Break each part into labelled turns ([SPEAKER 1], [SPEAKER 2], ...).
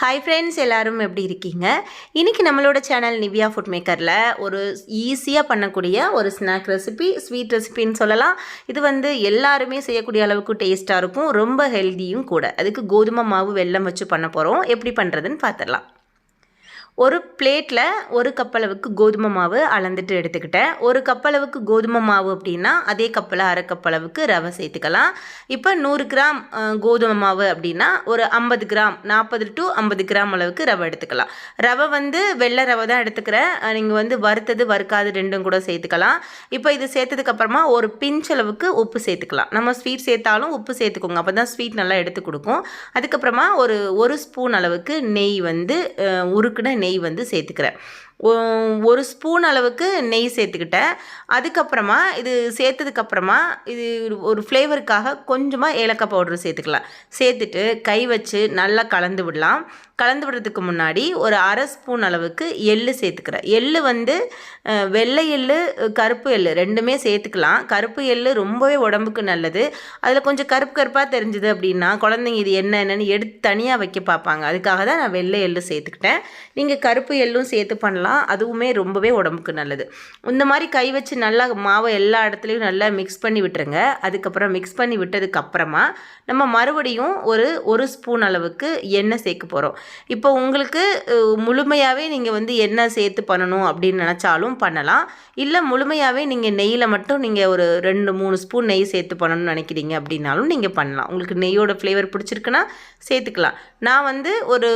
[SPEAKER 1] Hi friends எல்லாரும் எப்படி இருக்கீங்க? இன்றைக்கி நம்மளோட சேனல் நிவ்யா ஃபுட் மேக்கரில் ஒரு ஈஸியாக பண்ணக்கூடிய ஒரு ஸ்நாக் ரெசிபி ஸ்வீட் ரெசிபின்னு சொல்லலாம். இது வந்து எல்லாருமே செய்யக்கூடிய அளவுக்கு டேஸ்ட்டாக இருக்கும் ரொம்ப ஹெல்த்தியும் கூட. அதுக்கு கோதுமை மாவு வெல்லம் வச்சு பண்ண போகிறோம் எப்படி பண்ணுறதுன்னு பார்த்துடலாம். ஒரு பிளேட்டில் ஒரு கப்பளவுக்கு கோதுமை மாவு அளந்துட்டு எடுத்துக்கிட்டேன். ஒரு கப்பளவுக்கு கோதுமை மாவு அப்படின்னா அதே கப்பில் அரை கப்பளவுக்கு ரவை சேர்த்துக்கலாம். இப்போ நூறு கிராம் கோதுமை மாவு அப்படின்னா ஒரு ஐம்பது கிராம் நாற்பது டு ஐம்பது கிராம் அளவுக்கு ரவை எடுத்துக்கலாம். ரவை வந்து வெள்ளை ரவை தான் எடுத்துக்கிறேன். நீங்கள் வந்து வறுத்தது வறுக்காது ரெண்டும் கூட சேர்த்துக்கலாம். இப்போ இது சேர்த்ததுக்கப்புறமா ஒரு பிஞ்ச் அளவுக்கு உப்பு சேர்த்துக்கலாம். நம்ம ஸ்வீட் சேர்த்தாலும் உப்பு சேர்த்துக்கோங்க. அப்போ தான் ஸ்வீட் நல்லா எடுத்து கொடுக்கும். அதுக்கப்புறமா ஒரு ஒரு ஸ்பூன் அளவுக்கு நெய் வந்து உருக்குன நெய் நெய் வந்து சேர்த்துக்கிறேன். ஒரு ஸ்பூன் அளவுக்கு நெய் சேர்த்துக்கிட்டேன். அதுக்கப்புறமா இது சேர்த்ததுக்கப்புறமா இது ஒரு ஃப்ளேவருக்காக கொஞ்சமாக ஏலக்காய் பவுடர் சேர்த்துக்கலாம். சேர்த்துட்டு கை வச்சு நல்லா கலந்து விடலாம். கலந்து விடுறதுக்கு முன்னாடி ஒரு அரை ஸ்பூன் அளவுக்கு எள்ளு சேர்த்துக்கிறேன். எள்ளு வந்து வெள்ளை எள்ளு கருப்பு எள்ளு ரெண்டுமே சேர்த்துக்கலாம். கருப்பு எள்ளு ரொம்பவே உடம்புக்கு நல்லது. அதில் கொஞ்சம் கருப்பு கருப்பாக தெரிஞ்சுது அப்படின்னா குழந்தைங்க இது என்ன என்னன்னு எடுத்து தனியாக வைக்க பார்ப்பாங்க. அதுக்காக தான் நான் வெள்ளை எள்ளு சேர்த்துக்கிட்டேன். நீங்கள் கருப்பு எள்ளும் சேர்த்து பண்ணலாம். அதுவுமே ரொம்பவே உடம்புக்கு நல்லது. இந்த மாதிரி கை வச்சு நல்லா மாவை எல்லா இடத்துலையும் நல்லா மிக்ஸ் பண்ணி விட்டுருங்க. அதுக்கப்புறம் மிக்ஸ் பண்ணி விட்டதுக்கப்புறமா நம்ம மறுபடியும் ஒரு ஒரு ஸ்பூன் அளவுக்கு எண்ணெய் சேர்க்க போகிறோம் இப்போ உங்களுக்கு முழுமையாகவே நீங்கள் வந்து எண்ணெய் சேர்த்து பண்ணணும் அப்படின்னு நினச்சாலும் பண்ணலாம். இல்லை முழுமையாகவே நீங்கள் நெய்யில் மட்டும் நீங்கள் ஒரு ரெண்டு மூணு ஸ்பூன் நெய் சேர்த்து பண்ணணும்னு நினைக்கிறீங்க அப்படின்னாலும் நீங்கள் பண்ணலாம். உங்களுக்கு நெய்யோட ஃப்ளேவர் பிடிச்சிருக்குன்னா சேர்த்துக்கலாம். நான் வந்து ஒரு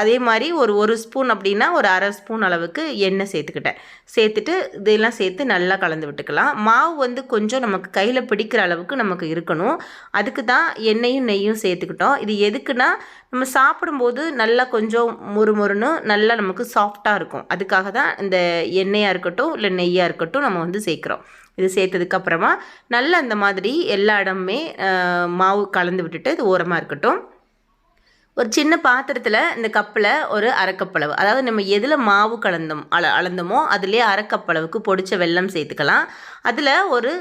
[SPEAKER 1] அதே மாதிரி ஒரு ஒரு ஸ்பூன் அப்படின்னா ஒரு அரை ஸ்பூன் அளவுக்கு எண்ணெய் சேர்த்துக்கிட்டேன். சேர்த்துட்டு இதெல்லாம் சேர்த்து நல்லா கலந்து விட்டுக்கலாம். மாவு வந்து கொஞ்சம் நமக்கு கையில் பிடிக்கிற அளவுக்கு நமக்கு இருக்கணும். அதுக்கு தான் எண்ணெயும் நெய்யும் சேர்த்துக்கிட்டோம். இது எதுக்குன்னா நம்ம சாப்பிடும்போது நல்லா கொஞ்சம் முறுமுறுன்னு நல்லா நமக்கு சாஃப்டாக இருக்கும். அதுக்காக தான் இந்த எண்ணெயாக இருக்கட்டும் இல்லை நெய்யாக இருக்கட்டும் நம்ம வந்து சேர்க்குறோம். இது சேர்த்ததுக்கப்புறமா நல்லா அந்த மாதிரி எல்லா இடமுமே மாவு கலந்து விட்டுட்டு இது ஓரமாக இருக்கட்டும். ஒரு சின்ன பாத்திரத்தில் இந்த கப்பில் ஒரு அரைக்கப்பளவு. அதாவது நம்ம எதில் மாவு கலந்தோம் அள அளந்தோமோ அதுலேயே அரைக்கப்பளவுக்கு பொடிச்ச வெல்லம் சேர்த்துக்கலாம். அதில் ஒரு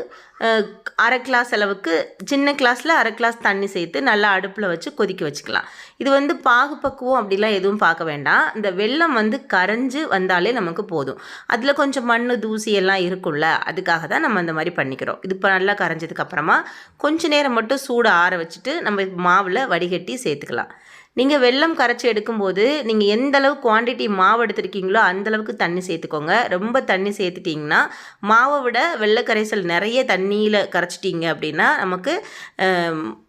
[SPEAKER 1] அரை கிளாஸ் அளவுக்கு சின்ன கிளாஸில் அரை கிளாஸ் தண்ணி சேர்த்து நல்லா அடுப்பில் வச்சு கொதிக்க வச்சுக்கலாம். இது வந்து பாகு பக்குவம் அப்படிலாம் எதுவும் பார்க்க வேண்டாம். இந்த வெல்லம் வந்து கரைஞ்சு வந்தாலே நமக்கு போதும். அதில் கொஞ்சம் மண் தூசி எல்லாம் இருக்கும்ல அதுக்காக தான் நம்ம அந்த மாதிரி பண்ணிக்கிறோம். இது இப்போ நல்லா கரைஞ்சதுக்கு அப்புறமா கொஞ்ச நேரம் மட்டும் சூடு ஆற வச்சுட்டு நம்ம மாவில் வடிகட்டி சேர்த்துக்கலாம். நீங்கள் வெள்ளம் கரைச்சி எடுக்கும்போது நீங்கள் எந்த அளவு குவாண்டிட்டி மாவு எடுத்திருக்கீங்களோ அந்த அளவுக்கு தண்ணி சேர்த்துக்கோங்க. ரொம்ப தண்ணி சேர்த்துட்டிங்கன்னா மாவை விட வெள்ளை வெள்ளக்கரைசல் நிறைய தண்ணியில் கரைச்சிட்டிங்க அப்படின்னா நமக்கு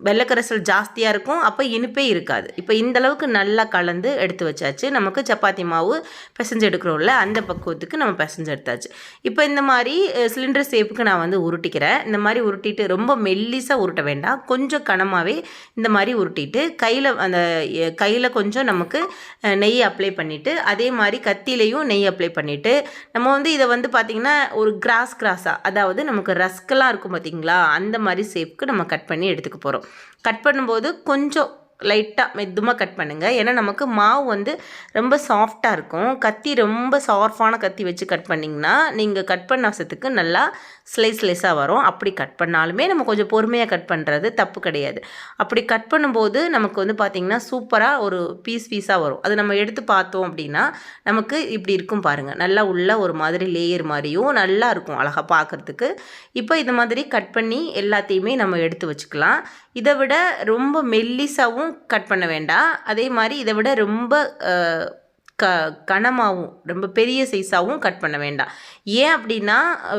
[SPEAKER 1] வெள்ளக்கரைசல் ஜாஸ்தியாக இருக்கும். அப்போ இனிப்பே இருக்காது. இப்போ இந்தளவுக்கு நல்லா கலந்து எடுத்து வச்சாச்சு. நமக்கு சப்பாத்தி மாவு பிசைஞ்சு எடுக்கிறோம்ல அந்த பக்குவத்துக்கு நம்ம பிசைஞ்சு எடுத்தாச்சு. இப்போ இந்த மாதிரி சிலிண்டர் சேப்புக்கு நான் வந்து உருட்டிக்கிறேன். இந்த மாதிரி உருட்டிட்டு ரொம்ப மெல்லிசாக உருட்ட வேண்டாம். கொஞ்சம் கனமாகவே இந்த மாதிரி உருட்டிட்டு கையில் அந்த கையில் கொஞ்சம் நமக்கு நெய் அப்ளை பண்ணிவிட்டு அதே மாதிரி கத்திலையும் நெய் அப்ளை பண்ணிவிட்டு நம்ம வந்து இதை வந்து பார்த்திங்கன்னா ஒரு கிராஸ் கிராஸாக அதாவது நமக்கு ரஸ்கெல்லாம் இருக்கும் பார்த்தீங்களா அந்த மாதிரி ஷேப்புக்கு நம்ம கட் பண்ணி எடுத்துக்க போகிறோம் கட் பண்ணும்போது கொஞ்சம் லைட்டாக மெதுமாக கட் பண்ணுங்கள் ஏன்னா நமக்கு மாவு வந்து ரொம்ப சாஃப்டாக இருக்கும். கத்தி ரொம்ப சாஃப்டான கத்தி வச்சு கட் பண்ணிங்கன்னா நீங்கள் கட் பண்ண வசத்துக்கு நல்லா ஸ்லைஸ் ஸ்லைஸாக வரும். அப்படி கட் பண்ணாலுமே நம்ம கொஞ்சம் பொறுமையாக கட் பண்ணுறது தப்பு கிடையாது. அப்படி கட் பண்ணும்போது நமக்கு வந்து பார்த்திங்கன்னா சூப்பராக ஒரு பீஸ் பீஸாக வரும். அது நம்ம எடுத்து பார்த்தோம் அப்படின்னா நமக்கு இப்படி இருக்கும் பாருங்கள் நல்லா உள்ள ஒரு மாதிரி லேயர் மாதிரியும் நல்லா இருக்கும் அழகாக பார்க்குறதுக்கு இப்போ இந்த மாதிரி கட் பண்ணி எல்லாத்தையுமே நம்ம எடுத்து வச்சுக்கலாம். இதை விட ரொம்ப மெல்லிசாவும் கட் பண்ண வேண்டாம் அதே மாதிரி இதை விட ரொம்ப க கனமாகவும் ரொம்ப பெரிய சைஸாகவும் கட் பண்ண வேண்டாம் ஏன் அப்படின்னா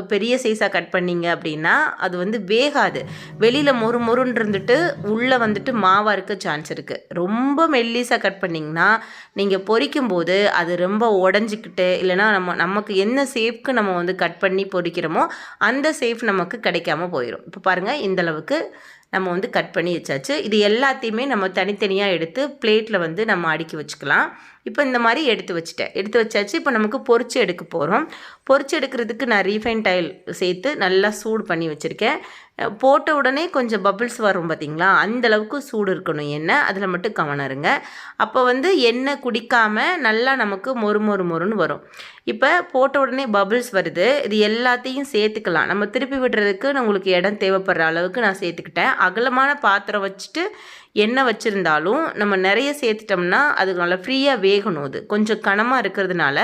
[SPEAKER 1] பெரிய சைஸாக கட் பண்ணீங்க அப்படின்னா அது வந்து வேகாது. வெளியில் மொறு மொறுன்னு இருந்துட்டு உள்ளே வந்துட்டு மாவாக இருக்க சான்ஸ் இருக்குது ரொம்ப மெல்லிஸாக கட் பண்ணிங்கன்னா நீங்கள் பொரிக்கும் போது அது ரொம்ப உடஞ்சிக்கிட்டு இல்லைன்னா நம்ம நமக்கு என்ன சேஃப்க்கு நம்ம வந்து கட் பண்ணி பொறிக்கிறோமோ அந்த சேஃப் நமக்கு கிடைக்காம போயிடும் இப்போ பாருங்கள் இந்தளவுக்கு நம்ம வந்து கட் பண்ணி வச்சாச்சு. இது எல்லாத்தையுமே நம்ம தனித்தனியாக எடுத்து பிளேட்டில் வந்து நம்ம அடுக்கி வச்சுக்கலாம். இப்போ இந்த மாதிரி எடுத்து வச்சுட்டேன். எடுத்து வச்சாச்சு. இப்போ நமக்கு பொறிச்சு எடுக்க போகிறோம் பொறிச்சு எடுக்கிறதுக்கு நான் ரீஃபைன் டைல் சேர்த்து நல்லா சூடு பண்ணி வச்சுருக்கேன். போட்ட உடனே கொஞ்சம் பபிள்ஸ் வரும் பார்த்தீங்களா அந்த அளவுக்கு சூடு இருக்கணும். எண்ணெய் அதில் மட்டும் கவனம் இருங்க. அப்போ வந்து எண்ணெய் குடிக்காமல் நல்லா நமக்கு மொறு மொறு மொறுன்னு வரும். இப்போ போட்ட உடனே பபிள்ஸ் வருது. இது எல்லாத்தையும் சேர்த்துக்கலாம். நம்ம திருப்பி விடுறதுக்கு நான் உங்களுக்கு இடம் தேவைப்படுற அளவுக்கு நான் சேர்த்துக்கிட்டேன். அகலமான பாத்திரம் வச்சுட்டு எண்ணெய் வச்சுருந்தாலும் நம்ம நிறைய சேர்த்துட்டோம்னா அது நல்லா ஃப்ரீயாக வேகணும் அது. கொஞ்சம் கனமாக இருக்கிறதுனால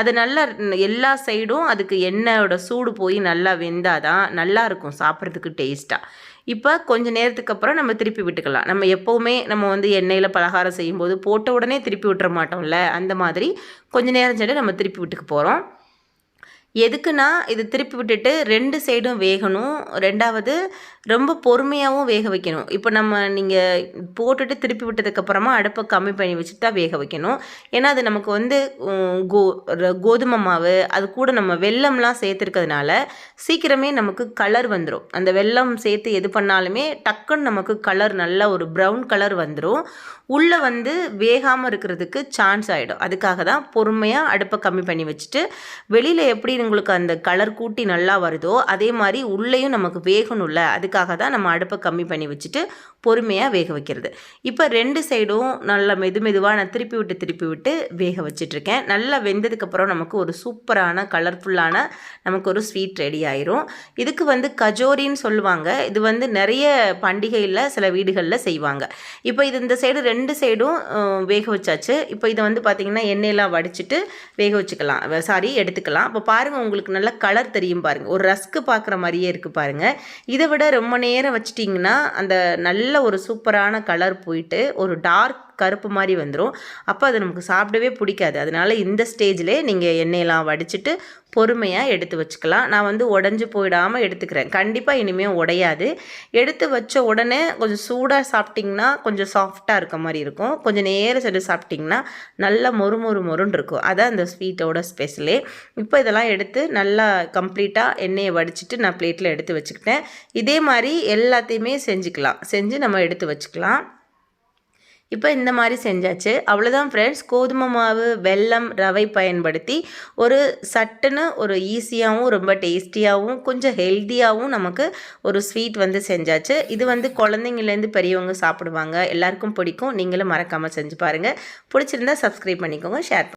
[SPEAKER 1] அது நல்லா எல்லா சைடும் அதுக்கு எண்ணெயோட சூடு போய் நல்லா வெந்தாதான் நல்லா இருக்கும் சாப்பிட்றதுக்கு டேஸ்ட்டாக இப்போ கொஞ்ச நேரத்துக்கு அப்புறம் நம்ம திருப்பி விட்டுக்கலாம். நம்ம எப்போவுமே நம்ம வந்து எண்ணெயில் பலகாரம் செய்யும்போது போட்ட உடனே திருப்பி விட்டுற மாட்டோம்ல? அந்த மாதிரி கொஞ்ச நேரம் சென்று நம்ம திருப்பி விட்டுக்க போகிறோம் எதுக்குன்னா இது திருப்பி விட்டுட்டு ரெண்டு சைடும் வேகணும். ரெண்டாவது ரொம்ப பொறுமையாகவும் வேக வைக்கணும். இப்போ நம்ம நீங்கள் போட்டுட்டு திருப்பி விட்டதுக்கப்புறமா அடுப்பை கம்மி பண்ணி வச்சுட்டு தான் வேக வைக்கணும். ஏன்னா அது நமக்கு வந்து கோ கோதுமை மாவு அது கூட நம்ம வெல்லம்லாம் சேர்த்துருக்கிறதுனால சீக்கிரமே நமக்கு கலர் வந்துடும் அந்த வெல்லம் சேர்த்து எது பண்ணாலுமே டக்குன்னு நமக்கு கலர் நல்ல ஒரு ப்ரௌன் கலர் வந்துடும் உள்ளே வந்து வேகாமல் இருக்கிறதுக்கு சான்ஸ் ஆகிடும் அதுக்காக தான் பொறுமையாக அடுப்பை கம்மி பண்ணி வச்சுட்டு வெளியில் எப்படி உங்களுக்கு அந்த கலர் கூட்டி நல்லா வருதோ அதே மாதிரி உள்ளேயும் நமக்கு வேகணும்ல அதுக்காக தான் நம்ம அடுப்பை கம்மி பண்ணி வச்சுட்டு பொறுமையாக வேக வைக்கிறது. இப்போ ரெண்டு சைடும் நல்லா மெது மெதுவாக நான் திருப்பி விட்டு திருப்பி விட்டு வேக வச்சிட்ருக்கேன். நல்லா வெந்ததுக்கப்புறம் நமக்கு ஒரு சூப்பரான கலர்ஃபுல்லான நமக்கு ஒரு ஸ்வீட் ரெடி ஆயிரும். இதுக்கு வந்து கஜோரின்னு சொல்லுவாங்க. இது வந்து நிறைய பண்டிகையில் சில வீடுகளில் செய்வாங்க. இப்போ இது இந்த சைடு ரெண்டு சைடும் வேக வச்சாச்சு. இப்போ இதை வந்து பார்த்திங்கன்னா எண்ணெயெல்லாம் வடிச்சிட்டு வேக வச்சுக்கலாம். சாரி எடுத்துக்கலாம். அப்போ பாருங்கள் உங்களுக்கு நல்ல கலர் தெரியும் பாருங்கள் ஒரு ரஸ்க்கு பார்க்குற மாதிரியே இருக்குது பாருங்கள் இதை விட ரொம்ப நேரம் வச்சிட்டிங்கன்னா அந்த நல்ல ஒரு சூப்பரான கலர் போயிட்டு ஒரு டார்க் கருப்பு மாதிரி வந்துடும் அப்போ அது நமக்கு சாப்பிடவே பிடிக்காது. அதனால இந்த ஸ்டேஜ்லேயே நீங்கள் எண்ணெயெல்லாம் வடிச்சிட்டு பொறுமையாக எடுத்து வச்சுக்கலாம். நான் வந்து உடஞ்சி போயிடாமல் எடுத்துக்கிறேன். கண்டிப்பாக இனிமேல் உடையாது. எடுத்து வச்ச உடனே கொஞ்சம் சூடாக சாப்பிட்டிங்கன்னா கொஞ்சம் சாஃப்டாக இருக்க மாதிரி இருக்கும். கொஞ்சம் நேரம் சென்று சாப்பிட்டிங்கன்னா நல்லா மொறு மொறு மொறுன்னு இருக்கும். அதான் அந்த ஸ்வீட்டோட ஸ்பெஷலே இப்போ இதெல்லாம் எடுத்து நல்லா கம்ப்ளீட்டாக எண்ணெயை வடிச்சிட்டு நான் பிளேட்டில் எடுத்து வச்சுக்கிட்டேன். இதே மாதிரி எல்லாத்தையுமே செஞ்சுக்கலாம். செஞ்சு நம்ம எடுத்து வச்சுக்கலாம். இப்போ இந்த மாதிரி செஞ்சாச்சு. அவ்வளோதான் ஃப்ரெண்ட்ஸ் கோதுமை மாவு வெல்லம் ரவை பயன்படுத்தி ஒரு சட்டுன்னு ஒரு ஈஸியாகவும் ரொம்ப டேஸ்டியாகவும் கொஞ்சம் ஹெல்த்தியாகவும் நமக்கு ஒரு ஸ்வீட் வந்து செஞ்சாச்சு. இது வந்து குழந்தைங்கலேருந்து பெரியவங்க சாப்பிடுவாங்க. எல்லாருக்கும் பிடிக்கும். நீங்களும் மறக்காமல் செஞ்சு பாருங்கள் பிடிச்சிருந்தா சப்ஸ்கிரைப் பண்ணிக்கோங்க ஷேர்